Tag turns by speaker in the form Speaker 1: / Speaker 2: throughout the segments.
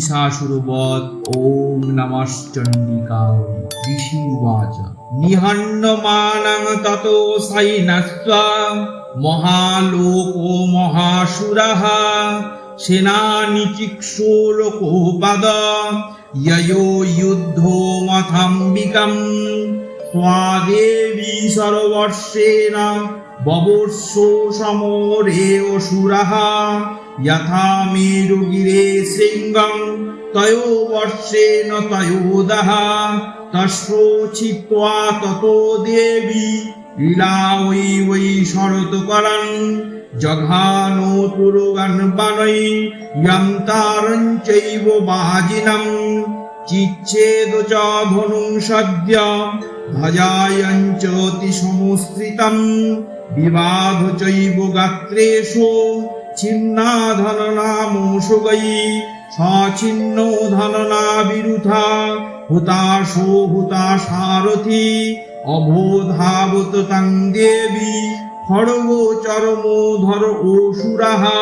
Speaker 1: হিংসাসুরবৎ ওম নমশ্চণ্ডিকায় ঋষির্বাচ নিহন্যমানং তত সাইনস্বা মহালোকো মহাসুরः। সেনানিচিক্ষো লোকোপদ। ইয়ো মথাম্বিকম। স্বাদেবী সর্বর্ষেণ। ববর্ষ সমরে অসুরः यथा मेरुगिरे सिंहम् तयो वर्षेण तयोदः तस्रो छित्त्वा ततो देवी लीला वै वै शरत्करन् जघानो तुरुगन् वनै यन्तारञ्चैव वाजिनम् चिच्छेद च धनुं सद्य भजायञ्चति समुस्थितम् विबाध चैव गात्रेषु ছিন্নাধননামংশুগয়ী সছিন্ন ধননা বিরুথা হুতাশো হুতাশারথি অবোধাবত তাং দেবী খড়গ চরম ধর অসুরাহা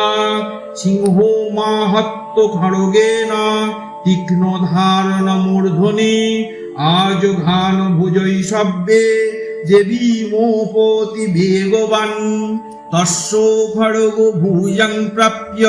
Speaker 1: সিংহ মাহাত্ম খড়গে না তীক্ষ্ণ ধারণ মূর্ধনি আজ ঘান ভুজই সব্যে দেবী মোপতি বেগবান তস্য খড়গ ভুজং প্রাপ্য।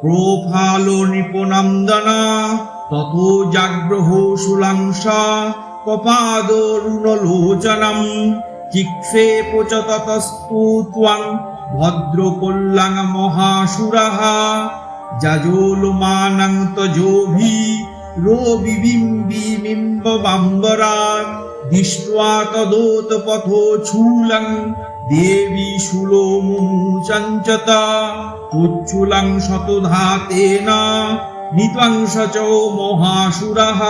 Speaker 1: প্রফাল নৃপনন্দনা। তত জাগ্রহ সুলাংসা। কপাদরুণলোচনম চিক্ষেপ চ ততস্তু ত্বং। ভদ্রকল্যাণ মহাসুরः যজোলমানং তজোভি। রোবিবিম্বিমিম্ববাম্বরা दृष्ट्वा तदोतपथोच्छूलम् देवी शूलो मुमुचञ्चत उच्छूलम् शतधातेन नित्वंश च महासुरः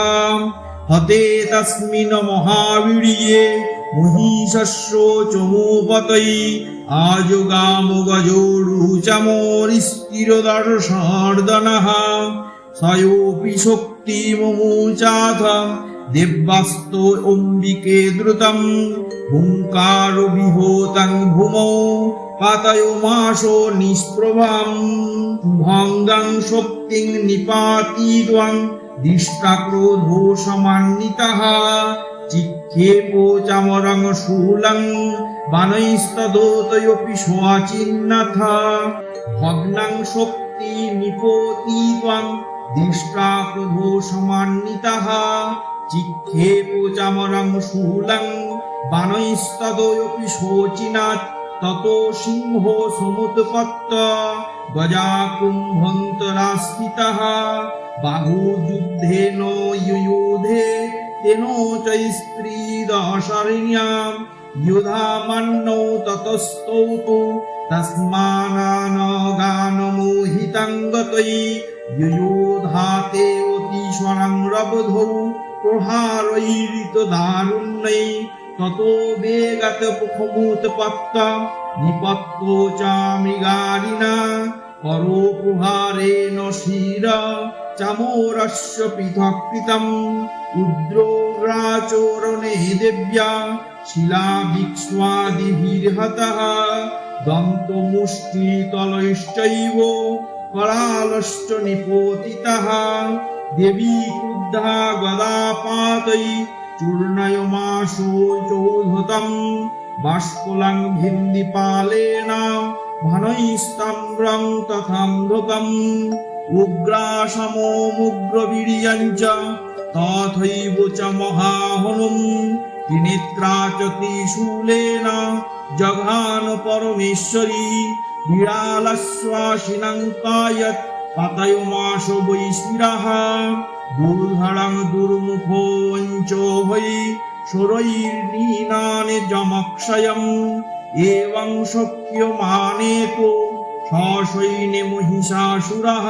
Speaker 1: हते तस्मिन् महावीर्ये महिषस्रो चमोपतै आजुगामुगजोरुचमोरिस्थिरदर्शार्दनः सयोऽपि शक्तिममुचाथ দেব্যাস্ত অম্বিকে দ্রুতম হুঙ্কার বিহোতং ভূমৌ পাতয়মাশো নিষ্প্রভাম ভঙ্গং শক্তিং নিপাতিত্বং দৃষ্টাক্রোধো সমান্বিতः চিক্ষেপ চামরং শূলং বানৈস্তদোতয়োপি স্বাচিন্নথ ভগ্নং শক্তি নিপতিত্বং দৃষ্টাক্রোধো সমান্বিতः চিক্ষেপো চামরাং শুহুলাং বানৈস্তদয়পি শোচিনাথ, তত সিংহ সমুৎপত্ত গজা কুম্ভন্তরাস্থিত বাহু যুদ্ধে ন ইয়ুধে তেন চৈস্ত্রীদশরিণ্যাম युधामन्नौ ततस्तौ तु तस्मानानगानमोहितं गतै युयोधाते रबधौ প্রহারৈরিত দারুণ্যৈ তত বেগাত মুখমূতপত্ত নিপত্ত চামি গারিনা করপ্রহারেণ শির চামোরস্য পৃথকৃতम् উদ্রোগ্রাচোরণে দেব্যা করালশ্চ নিপতিতः। দেবী ক্রুদ্ধা গদাপাতৈ চূর্ণয়মাশো চৌধতম বাষ্পলাং ভিন্দিপালেন ভানৈস্তাম্রং তথান্ধকম উগ্রাসমমুগ্রবীর্যঞ্চ তথৈব চ মহাহনুম ত্রিনেত্রা চ ত্রিশূলেন জঘান পরমেশ্বরী বিড়ালশ্বাসিনং কায়ত পাতয়মাশ বৈশিরাহ দুর্ধরং দুর্মুখো অঞ্চ সুরৈর্নীনানে যমক্ষয়ম, এবং শক্যমানে তো সসৈন্যে মহিষাসুরः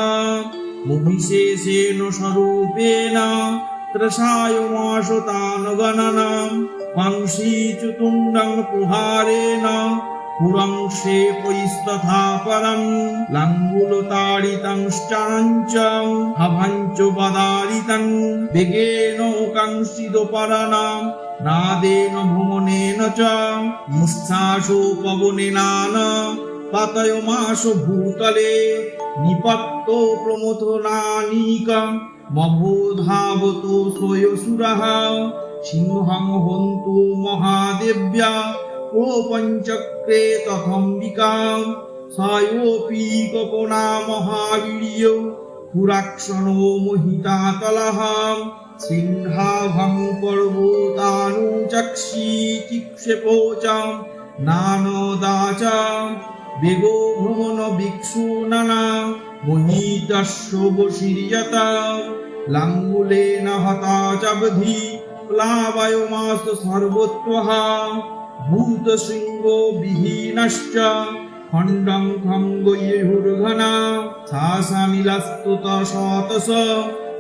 Speaker 1: মহিষেশেন স্বরূপেণ ত্রসায়মাশ তান গণনাম পাংশীচুতুণ্ডং প্রহারেণ পুরংশে পৈস্তথা পরম লাঙ্গুলতাড়িতংশ্চাঞ্চং হভাঞ্চ বদারিতং বেগেন কাংসিদপরাণাম নাদেন ভ্রমণেন চ নিঃশ্বাসো পবনেনান, পাতয়মাস ভূতলে, নিপত্ত প্রমথ নানিকা মভোধাবত সিংহং হন্তু মহাদেব্যা। প্রপঞ্চক্রে তথম্বিকা সায়োপি কপনা মহাবীর্য পুরাক্ষণো মোহিতাতলः সিংহাভং পর্বতানুচক্ষি চিক্ষেপো চ নানদা বেগো ভ্রমণ ভিক্ষু নানা মোহিতস্য বশীর্যতা লাঙ্গুলেন হতা চাবধি প্লাবয়মাস সর্বত্বঃ ভূতশৃঙ্গ বিহীনশ্চ খণ্ডং খঙ্গয়েহুর্ঘনা শাসামিলাস্তুত শতস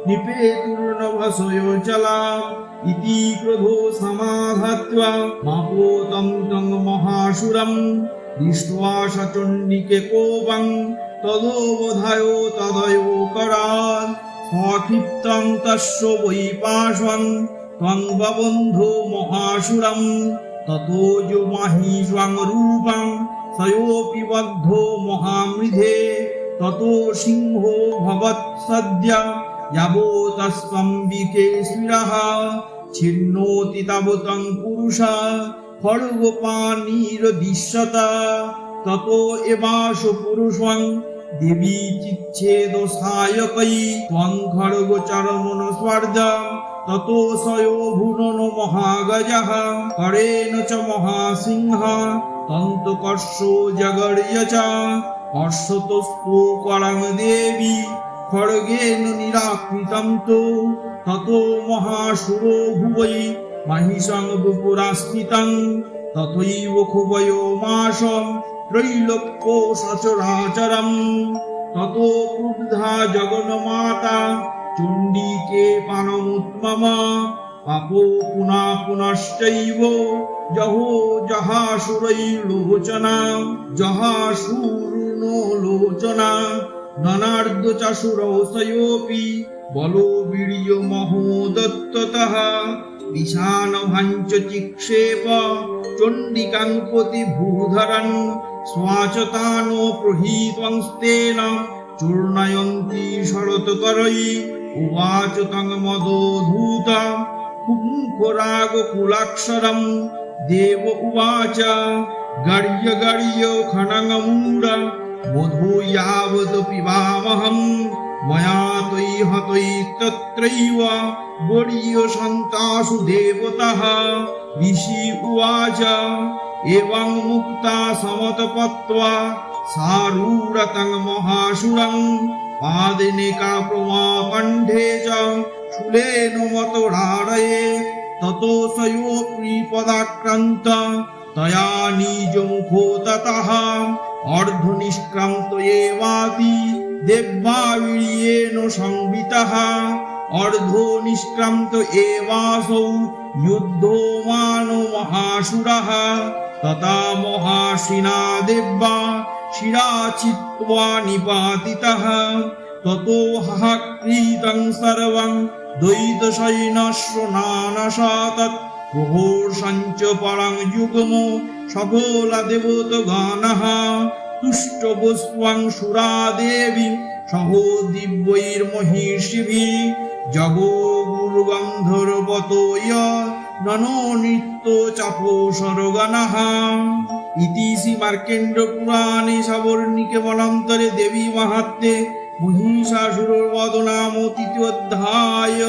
Speaker 1: নিপেতুর্নভসয়োজলাম ইতি ক্রোধো সমাধাত্বা মাপোতং তং মহাসুরম দৃष्ट्বা সচণ্ডিকে কোপং তদোবধায় তদয় করাল সক্ষিপ্তং তস্য বৈপাশং ত্বং মহাসুরম ততো যুমাহি স্বং রূপং সয়োপি বদ্ধো মহামৃধে ততো সিংহো ভবৎ সদ্য যাবতস্বম্বিকে শিরः ছিন্নোতি তাবতং পুরুষ খড়গপানিরদিশ্যত ততো এবাস পুরুষং দেবী চিচ্ছেদ সায়কৈ ত্বং খড়গচরমন স্বর্গ ততো সয়ো ভুনন মহাগজः করেণ চ মহাসিংহ তন্তকর্ষ জগর্য চ হর্ষতস্তু করং দেবী খড়গেন নিরাকৃতম তো ততো মহাসুরো ভুবৈ মহিষং বুপুরাস্থিতং তথৈব খুবয়ো মাসম ত্রৈলোক্য সচরাচরম ততো ক্রুদ্ধা জগন্মাতা চণ্ডিকে পানমুত্মম পাপো পুনা পুনশ্চৈব জহো জহাসুরৈর্লোচনা জহাসুরুনো লোচনা ননার্দ চাশুরৌসয়োপি বলো বীর্য মহোদত্ততः বিশান ভাঞ্চ চিক্ষেপ চণ্ডিকাং প্রতি ভূধরন স্বাচতানো প্রহীতংস্তেন চূর্ণয়ন্তি শরৎকরৈ উবাচ তং মদোধূতাম কুম্ভরাগ কুলাক্ষরম দেব উবাচ গর্য গর্য খনঙ্গমূঢ় মধু ইয়াবদ পিবামহম ময়া তৈহ তৈ তত্রৈব বর্য সন্তাসু দেবতः ঋষি উবাচ এবং মুক্তা সমতপত্বা সারূরতং মহাসুরং পাদিনিকা প্রমাকণ্ঠে চ শূলেন মতরাড়য়ে ততো সয়োপি পদাক্রান্ত তয়া নিজমুখো ততः অর্ধনিষ্ক্রান্ত এবাতি দেব্যাবীর্যেণ সংবিতः অর্ধ নিষ্ক্রান্ত এবাসৌ মহাসুরः তথা মহাসিনা দেব্যা শিরা চিত্वा নিপাতিতः ততো হাক্রীতং সর্বং দ্বৈতসৈন্যস্য নানশাতৎ প্রহর্ষঞ্চ পরং যুগ্ম সকলা দেবত গানः তুষ্টবস্ত্বং সুরা দেবী সহ নৃত্য চাপোসরগণः ইতি শ্রী মার্কেন্দ্র পুরাণে সাবর্ণিকে বনান্তরে দেবী মাহাত্মে মহিষাসুর বদনাম তৃতীয় অধ্যায়।